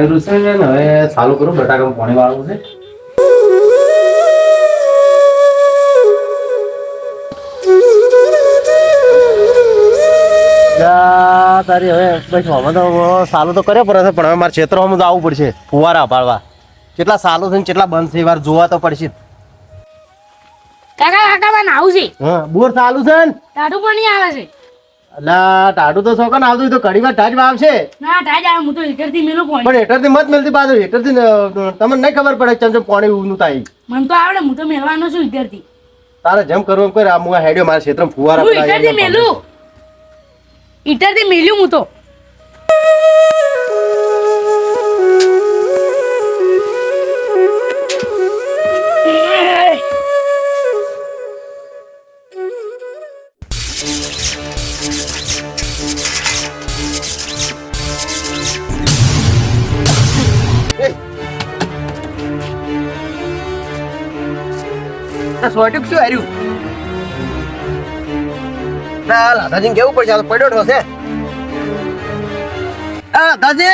આવ્યું છે ને હવે ચાલુ કરું બટાકામાં પાણી વાળવું છે. તારી હવે બસ હવે તો સાલું તો કર્યો પડે છે પણ હવે મારે ક્ષેત્રમાં તો આવવું પડશે ફુવારા પાડવા. કેટલા સાલું છે ને કેટલા બંધ છે એ વાર જોવા તો પડશે. કાકા કાકા મને આવું છે. હા બોર ચાલુ છે ને? ટાઢું પાણી આવે છે. અલા ટાટું તો શોખન આવતું તો ઘડી વાર ટાચ આવશે ના ટાઢ આવે હું તો હીટરથી મેલું પણ. પણ થી મત મળતી બાજુ હેઠળથી ન- તમને નહીં ખબર પડે ચમ ચમ પાણી ઊનું થાય. મને તો આવડે હું તો મેલવાનો છું હીટરથી તારે જેમ કરવું એમ કર આ મુઆ હેડ્યો મારા ક્ષેત્રમાં ફુવારા હું હીટરથી એમ મેલું. હીટરથી મેલ્યું હું તો. આ સોટ્યુક શું હાર્યું? ના લાધાજીને કેવું પડશે? આ તો પડ્યો ઠોસે. એ લાધાજી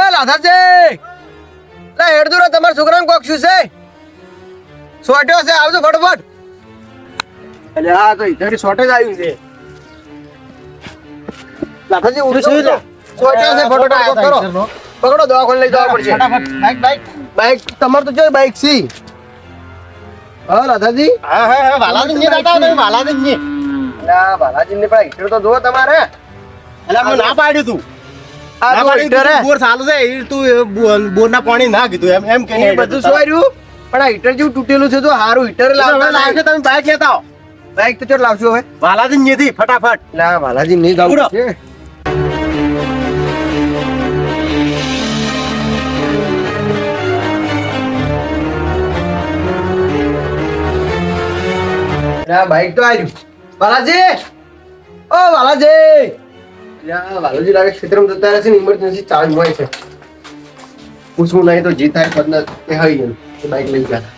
એ લાધાજી લે હેડતું તમારા છોકરાને કોક શું છે? સોટ્યો છે આવજો ફટોફટ. એટલે આ તો સોટે જ આવ્યું છે. લાખાજી ઉડી છે? સોટ્યો છે ફટોફટ કરો. પકડો દવાખાને લઈ જવા પડશે. બાઈક બાઈક બાઈક તમાર તો જો બાઈક સી. હા રાધાજી? હા હા હા બાલાજી દાદા તમે બાલાજી ને ના ને પણ હીટર તો જુઓ તમારે. એટલે અમે ના પાડ્યું તું. આ હીટર બોર ચાલુ છે એ તું બોર ના પાણી ના કીધું એમ એમ કે બધું સોર્યું પણ આ હીટર જેવું તૂટેલું છે તો સારું હીટર લાવતા લાવશે તમે બાઈક લેતા આવો. બાઈક તો ચોટ લાવશો હવે. બાલાજી ને ફટાફટ. ના જાવ છે. ના બાઈક તો આવ્યું બાલાજી! ઓ, બાલાજી! બાલાજી લાગે ક્ષેત્રમાં જતા રહેશે ને ઇમરજન્સી ચાર્જ હોય છે. પૂછવું નહીં તો જે થાય, પદ એ હઈ બાઈક લઈ ગયા.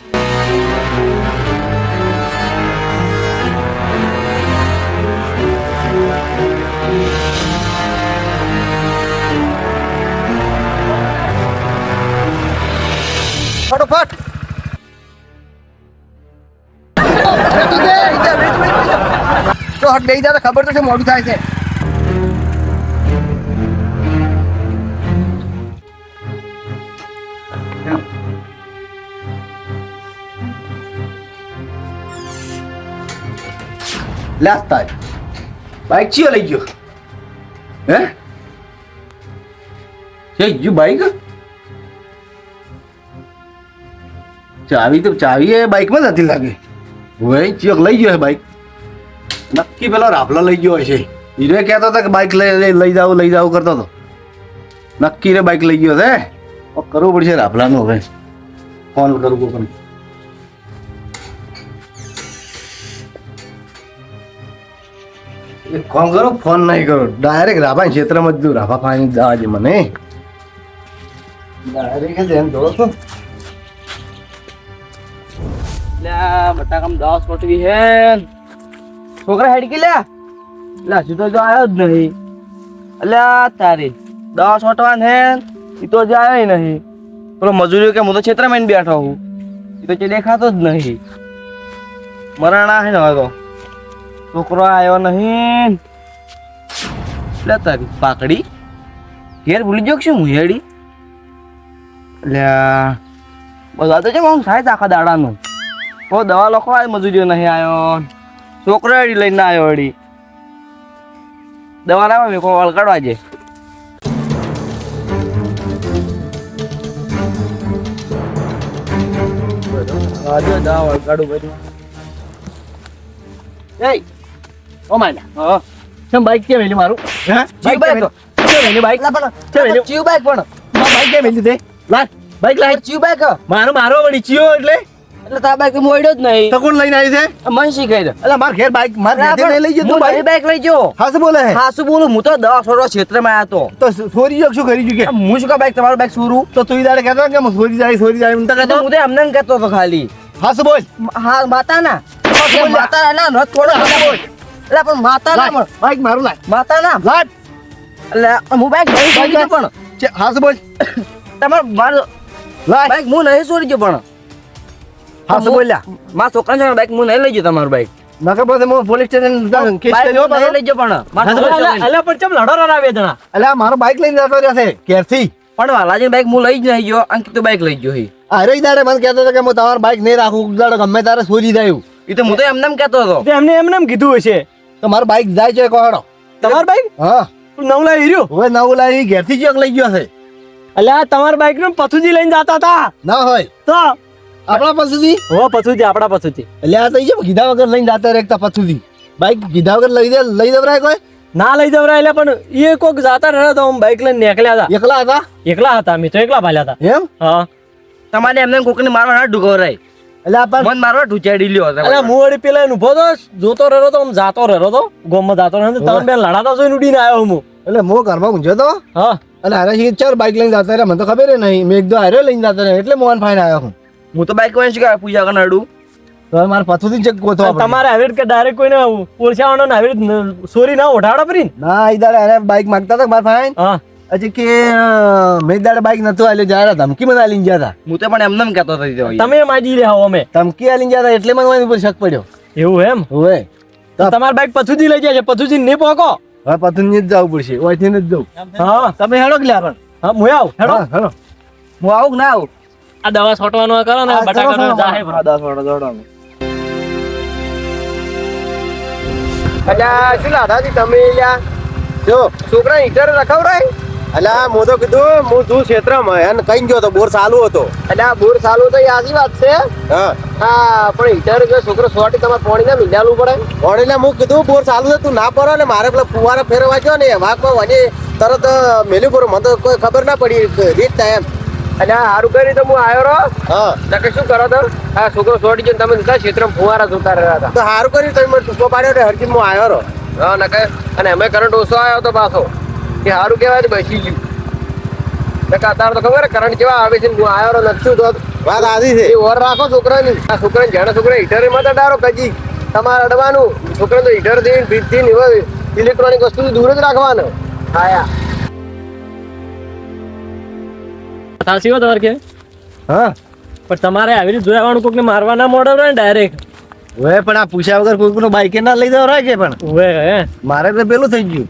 તો હટ જાય તો ખબર તો છે, મોડું થાય છે. લાસ્તા બાઈક ચિયો લઈ ગયો? હે? છે ગયું બાઈક ચાવી તો ચાવી એ બાઈકમાં જ હતી લાગે. હોય ચિયોક લઈ ગયો હે બાઈક નક્કી પેલો રાફલો લઈ ગયો હશે. હીરો કહેતો હતો કે બાઈક લઈ લઈ જાવ લઈ જાવ કરતો હતો. નક્કી રે બાઈક લઈ ગયો છે. કરવું પડશે રાફલાનું હવે. ફોન કરું પણ ફોન કરો, ફોન નહીં કરો. ડાયરેક્ટ રાભા ક્ષેત્રમાં જ રાભા પાણી દાજે મને. ડાયરેક્ટ જ એમ જોડો છો. બટાકામ દસ કોટવી હે છોકરા હેડ કે લ્યા? લ્યા હજુ તો જો આવ્યો જ નહીં. અલ્યા, તારી દસ ઓટવાન હે એ તો જ આવ્યો નહીં. પેલો મજૂરીઓ કે હું તો છેતરામાં બેઠો હું એ તો જે દેખાતો જ નહીં. મરણા હે ને હવે તો. છોકરો આવ્યો નહીં. લે તારી પાકડી. ઘેર ભૂલી ગયો શું હું હેડી? લ્યા, બધા તો છે આમ થાય આખા દાડાનું? તો દવા લખો આ મજૂરીઓ નહીં આવ્યો છોકરો એડી લઈને આવ્યો એડી દવા લાવવા મેં કોઈ કાઢવા જે આજે દવા વળગાડું બધું. એ ઓ માયલા હા. કેમ બાઈક કેમ એલી મારું? હે? જીવ બાઈક કેમ એલી બાઈક કેમ એલી ચીવ બાઈક પણ બાઈક કેમ એલી દે બાઈક ચીવ બાઈક મારો મારો વળી ચિયો એટલે? એટલે તારા બાઈક મોડ્યો જ નહીં. તો કોણ લઈને આવી છે? મને શીખાય છે એટલે માર ઘેર બાઈક માર ઘેર લઈ જતો હું બાઈક. બાઈક લઈ ગયો. હા શું બોલે? હા શું બોલું? હું તો દવા છોડવા ક્ષેત્રમાં આવ્યો તો. સોરી જો શું કરી તો કે? હું શું કા બાઈક તમારું બાઈક સુરું તો તું દાડે કહેતો કે હું સોરી જાય સોરી જાય હું તો તો કહેતો હું તો એમને કહેતો તો ખાલી. હા શું બોલ? હા માતા ના માતા ના ન થોડો બોલ. એટલે પણ માતા ના બાઈક મારું લાય. માતા ના લાટ એટલે હું બાઈક લઈ ગયો પણ. હાસ બોલ? તમાર મારો લાય. બાઈક હું નહીં છોડી ગયો પણ. હાસ બોલ્યા. મારા છોકરા છે ને બાઈક હું નહીં લઈ ગયો તમારું બાઈક નકર પછી હું પોલીસ સ્ટેશન કેસ કર્યો નહીં લઈ ગયો પણ. હા, હા, અલ્યા પણ ચમ લડો રડાવે જણા. અલ્યા મારો બાઈક લઈને જતો રહેશે ઘેરથી. પણ વાલાજી બાઈક હું લઈ જ નહીં ગયો. અંકિત તો બાઈક લઈ ગયો હી. અરે દાડે મને કહેતો હતો કે હું તમારું બાઈક નહીં રાખું. દાડે ગમે તારે સોરી જાય. એ તો હું તો એમને એમ કહેતો હતો. તે એમને એમને એમ કીધું હશે. તો મારો બાઈક જાય છે કોહડો તમાર બાઈક હા. નવ લાવી રહ્યો? હવે નવ લાવી ઘેરથી જ લઈ ગયો છે. અલ્યા તમાર બાઈકનું પથુજી લઈને જતા હતા. ના હોય. તો આપણા પાસેથી? હો પથુજી આપણા પથુજી એટલે આ થઈ છે કીધા વગર લઈને જાતા રહેતા પછુથી બાઈક કીધા વગર લઈ દે લઈ દેવરાય કોઈ? ના લઈ જવરા એટલે પણ એ કોક જાતા રહ્યા તો બાઈક લઈને નીકળ્યા હતા. એકલા હતા? એકલા હતા અમે તો એકલા ભાલ્યા હતા. એમ? હા. તમારે એમને કોકને મારવા ના ઢુકવરાય એટલે આપણે મન મારવા ઢુચાડી લ્યો હતો અલ્યા હું વળી પેલા ઊભો તો જોતો રહ્યો તો આમ જાતો રહ્યો તો ગોમમાં જાતો રહ્યો તમે બેન લડાતા જોઈને ઉડીને આવ્યો હું. એટલે હું ઘરમાં ઊંઝો તો? હા. અને આને ચાર બાઈક લઈને જતા રહ્યા મને તો ખબર નહીં. મેં એક દો હારે લઈને જતા રહ્યા એટલે મોહન ફાઈન આવ્યો હું. હું તો બાઈક વાળી ગયા પૂજા કરવા નડું તો મારે પછુથી જગ ગોતો તમારે આવી રીતે ડાયરેક્ટ કોઈને ઓળખાવાનો ને આવી રીતે સોરી ના ઉઠાડો ફરી? ના ઈ દાડે આને બાઈક માંગતા હતા મારા ફાઈન હા. હજી કે મેં દાડે બાઈક નતું આલે જારા ધમકી મને આલીને ગયા હતા. હું તો પણ એમને એમ કહેતો હતો તમે માજી રહ્યા હો અમે. ધમકી આલીને ગયા હતા એટલે મને એની પર શક પડ્યો. એવું એમ? હવે. તો તમારી બાઈક પથુજી લઈ જાય છે પથુજી નહીં પોકો? હવે પથુથી જ જવું પડશે ઓયથી જ જવું. હા. તમે હેડો કે લ્યા પણ? હા હું આવ. હેડો. હા, હેડો. હું આવું કે ના આવું? આ દવા છોટવાનું કરો ને હા, બટાકા ચલો, ચલો, જાહે હા, દવા છોટો દોડો અલ્યા શું લાધાજી તમે લ્યા? જો છોકરા હીટર રખાવરાય? અલ્યા હું તો કીધું હું તું ક્ષેત્રમાં એને કઈ ગયો તો બોર ચાલુ હતો. અલ્યા બોર ચાલુ તો એ આજી વાત છે. હા. હા પણ હીટર જો છોકરો સોટી તમારે પાણી ના મિલાવવું પડે. પાણી ના હું કીધું બોર ચાલુ છે તું ના પડો ને મારે પેલા ફુવારા ફેરવા ગયો ને વાઘમાં વને તરત મેલ્યું પડ્યું. મને તો કોઈ ખબર ના પડી રીત થાય એમ. અલ્યા સારું કરી તો હું આવ્યો રહો. હા. નકે શું કરો તો? આ છોકરો છોડી ગયો તમે બધા ક્ષેત્રમાં ફુવારા જોતા રહ્યા હતા. તો સારું કર્યું તમે મને ટૂંકો પાડ્યો ને હરકી હું આવ્યો રહો. હા નકે અને અમે કરંટ ઓછો આવ્યો તો પાછો. કે સારું કહેવાય તો બેસી ગયું. નકે અત્યારે તો ખબર કરંટ કેવા આવે છે હું આવ્યો રહો નથી તો વાત આધી છે. એ ઓર રાખો છોકરાની. આ છોકરાને જાણે છોકરા હીટરમાં ડારો કજી. તમારે અડવાનું. છોકરા તો હીટરથી ભીજથી ઇલેક્ટ્રોનિક વસ્તુ દૂર જ રાખવાનું. આયા સાચી વાત તમારે કે? હા. પણ તમારે આવી રીતે જોયાવાનું કોકને મારવા ના હોય ને ડાયરેક્ટ હવે પણ આ પૂછ્યા વગર કોઈકનું બાઈક ના લઈ જવા કે પણ. હવે હે? મારે તો પેલું થઈ ગયું.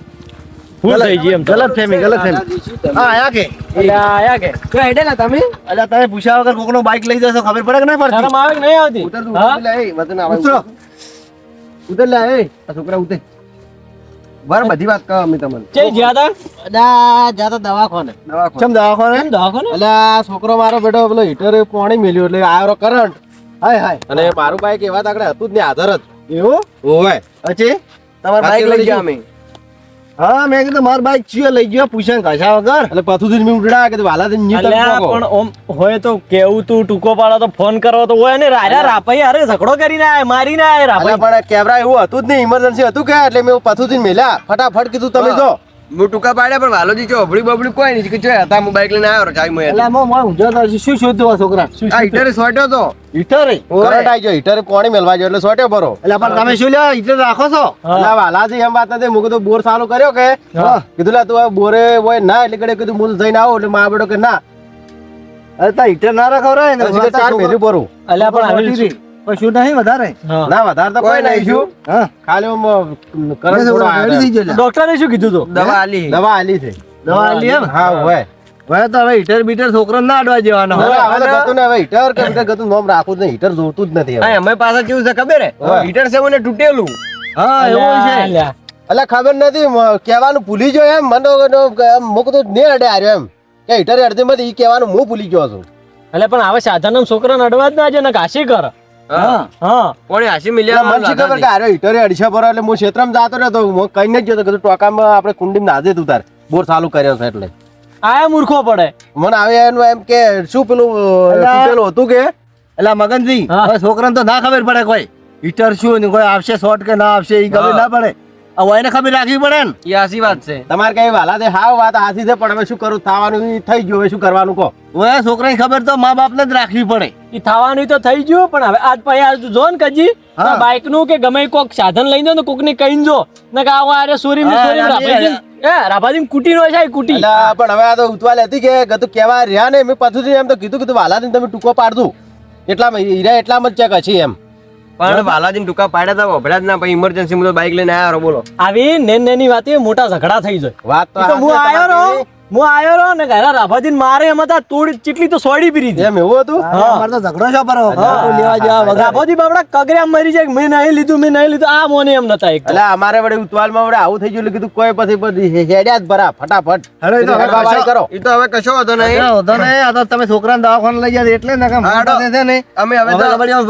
ફૂલ થઈ ગયું એમ ગલત ફેમી ગલત ફેમી. હા આયા કે. એટલે આયા કે? તો હેડેલા તમે. અલ્યા તમે પૂછ્યા વગર કોકનો બાઈક લઈ જશો ખબર પડે કે ના પડતી? શરમ આવે કે નહીં આવતી? ઉતર તું, ઉતર લે, એ, વતન આવે. ઉતર લે એ આ છોકરા ઉતર. બર બધી વાત કહો અમે તમને. ચઈ ગયા અડા જાતા દવાખાને. દવાખાને. ચમ દવાખાને? કેમ? દવાખાને? અલ્યા છોકરો મારો બેટો પેલો હીટર પાણી મેલ્યું એટલે આયો કરંટ. હાય હાય. અને મારું બાઈક એવા તાકડે હતું જ ને આધાર જ. એવું? ઓવે. અચે તમાર બાઈક લઈ ગયા અમે. હા મેં કીધું મારું બાઈક ચિયો લઈ ગયો પૂછ્યા ઘસા વગર. એટલે પથું મેં ઉડડા કે વાલા દિન અલ્યા પણ ઓમ હોય તો કેવું તું? ટૂંકો પાડો તો ફોન કરો તો હોય ને. રાજા રાપાઈ અરે ઝઘડો કરીને આય મારીને આય રાપાઈ. પણ કેમેરા એવું હતું જ નહીં ઇમરજન્સી હતું કે? એટલે મેં પાછું થી મેલ્યા. ફટાફટ કીધું તમે જો હું ટૂંકા પાડ્યા પણ વાલોજી જો અબડી બબડી કોઈ નહીં. કે જો હતા હું બાઈક લઈને આવ્યો ચાઈ મય એટલે મો મો ઊંઝો તો શું શોધ્યો આ છોકરા આ હીટરે સોટ્યો તો. હીટર? કરંટ આવી ગયો. હીટર કોણી મેલવા ગયો એટલે સોટ્યો ભરો. એટલે પણ તમે શું લ્યો હીટર રાખો છો. એટલે વાલાજી એમ વાત નથી. મું કીધું બોર ચાલુ કર્યો કે? કીધું લા તું બોરે હોય ના. એટલે કડે કીધું હું જઈને આવું. એટલે મા બેડો કે ના. અરે તા હીટર ના રાખો રે ને ચાર મેલી ભરું. એટલે પણ આવી કશું નહીં વધારે. ના વધારે તો કોઈ નહીં હા. ખાલી કરંટ ડોક્ટરે શું કીધું તો? દવા આલી. દવા આલી છે. દવા આલી એમ? હા હોય. હવે તો હવે હીટર બીટર છોકરો ના અડવા જેવાનો. હવે હવે તો ગતું ને હવે હીટર કે બીટર ગતું નામ રાખવું જ નહીં. હીટર જોતું જ નથી હવે. અમે પાસે કેવું છે ખબર હે? હીટર છે મને તૂટેલું. હા એવું છે. એટલે ખબર નથી. કેવાનું કહેવાનું ભૂલી ગયો એમ. મને તો નહીં અડે આર્યો એમ. કે હીટર અડધી માંથી કહેવાનું હું ભૂલી ગયો છું. એટલે પણ હવે સાધન છોકરાને અડવા જ ના છે ને કાશી કર. હા. હા. કોણે હાસી એટલે મિલ્યા મને શી ખબર કે હાર્યો હીટરે અડશે પર એટલે હું ક્ષેત્રમાં જાતો રહ્યો તો કઈ જ ગયો તો આપણે કુંડીમાં નાજે તું તાર. બોર ચાલુ કર્યો છે એટલે. આયા મૂર્ખો પડે. મને આવે એનું એમ કે શું પેલું પેલું હતું કે? એટલે મગનજી હા. છોકરાને તો ના ખબર પડે કોઈ. હીટર શું કોઈ આવશે શોર્ટ કે ના આવશે એ ખબર ના પડે. હવે એને ખબર રાખવી પડે ને? એ આસી વાત છે. તમારે કઈ વાલા તે હાવ વાત હાથી છે પણ હવે શું કરું? થવાનું થઈ ગયું હવે શું કરવાનું કહો? હવે છોકરાની ખબર તો મા બાપને જ રાખવી પડે. એ થવાનું તો થઈ ગયું પણ હવે આજ પછી આજ જો ને કજી. બાઇકનું કે ગમે કોક સાધન લઈ જો ને કોક ને કહીને જો. ને કે આવો અરે સોરી હા, સોરી રાભાજી એ રાભાજી કુટી નો છે કુટી પણ હવે આ તો ઉતવાલ હતી કે ગતું કેવા રહ્યા ને મેં પાછું એમ તો કીધું કીધું વાલા તમે ટૂંકો પાડતું એટલામાં હીરા એટલામાં જ ચેક હશે એમ. પણ બાલાજી ટૂંકા પાડ્યા હતા વભડ્યા જ ના પછી ઇમરજન્સી માં બાઈક બાઇક લઈને આવ્યો બોલો. આવી નેન નેની વાતે મોટા ઝઘડા થઈ જાય. વાત તો હું તમારી. હું આયો રહો ને ઘરે રાભાજી મારે એમાં તા તોડી ચીટલી તો સોડી પીરી હતી. એમ એવું હતું? હા. અમારે તો ઝઘડો છે પર લેવા જવા વગર. રાભાજી બાપડા કગર્યા મરી જાય મેં નહીં લીધું મેં નહીં લીધું આ મોને એમ નતા એક એટલે અમારે વડે ઉતવાલમાં વડે આવું થઈ ગયું કીધું કોઈ પછી પછી હેડ્યા જ ભરા ફટાફટ. હેડો, તો હવે કરો. એ તો હવે કશો હતો નહીં. હતો નહીં. આ તો તમે છોકરાને દવાખાને લઈ ગયા એટલે ને કે હેડો. છે ને અમે હવે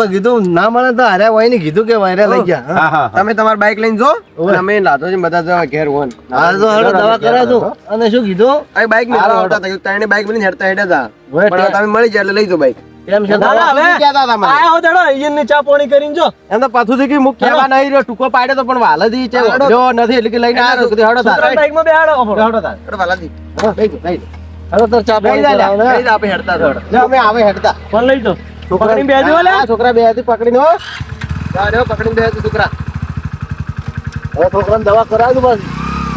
તો કીધું ના મળે તો હારે હોય ને કીધું કે વાયરે લઈ ગયા. તમે તમારી બાઇક લઈને જો. અમે લાતો છે બધા જવા ઘેર હોન હા તો હેડો દવા કરાવજો. અને શું કીધું? આ બાઈક મેં આવતા હતા. ત્રણે બાઈક લઈને હેડતા હેડ્યા હતા પણ તમે મળી જાય એટલે લઈ જાઓ બાઈક એમ છે? આયો તેડો ઈયનની ચા પાણી કરીને જો. એમ તો પાછું થી મુક કહેવા નહીં રહ્યો ટૂંકો પાડ્યો તો પણ વાલજી છે. જો નથી એટલે કે લઈને આવ્યો કીધું હેડો તાર. છોકરા બાઈકમાં બેહાડો. હેડો. તાર. હેડો હા, જાઓ, લઈ જાઓ. હેડો તો ચા પાણી લે. જા, જાઓ, આપણે હેડતા લે, અમે આવે હેડતા. પણ લઈ જો? છોકરાની બેજો લે. હા, છોકરા બે હતી પકડીને હો. જા, રહ્યો, પકડીને બે હતું છોકરા. હવે છોકરાને દવા કરાવજો બસ.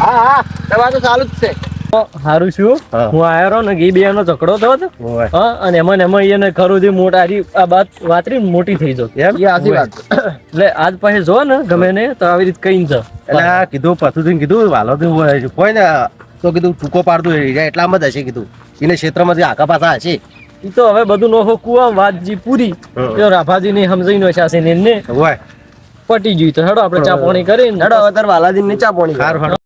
હા હા. દવા તો ચાલુ જ છે. હારું છું. હું. આયો રહો ને ઘી બે નો ઝઘડો થયો હા અને એમાં એમાં એને ખરું થી મોટા આ વાત વાતરી મોટી થઈ જાય એમ? એ આસી વાત. એટલે આજ પાસે જો ને ગમે ને તો આવી રીતે કઈ જ. એટલે કીધું પાછું થી કીધું વાલો થી કોઈ ને તો કીધું ટૂંકો પાડતું એટલા એટલામાં જ હશે કીધું. એને ક્ષેત્રમાંથી આખા પાછા હશે. એ તો હવે બધું નોખો કુવા વાતજી પૂરી. તો રાભાજી ને સમજાઈ નો છે ને. પટી ગયું તો હેડો આપણે ચા પાણી કરીને હેડો અત્યારે વાલાજી ને ચા પોણી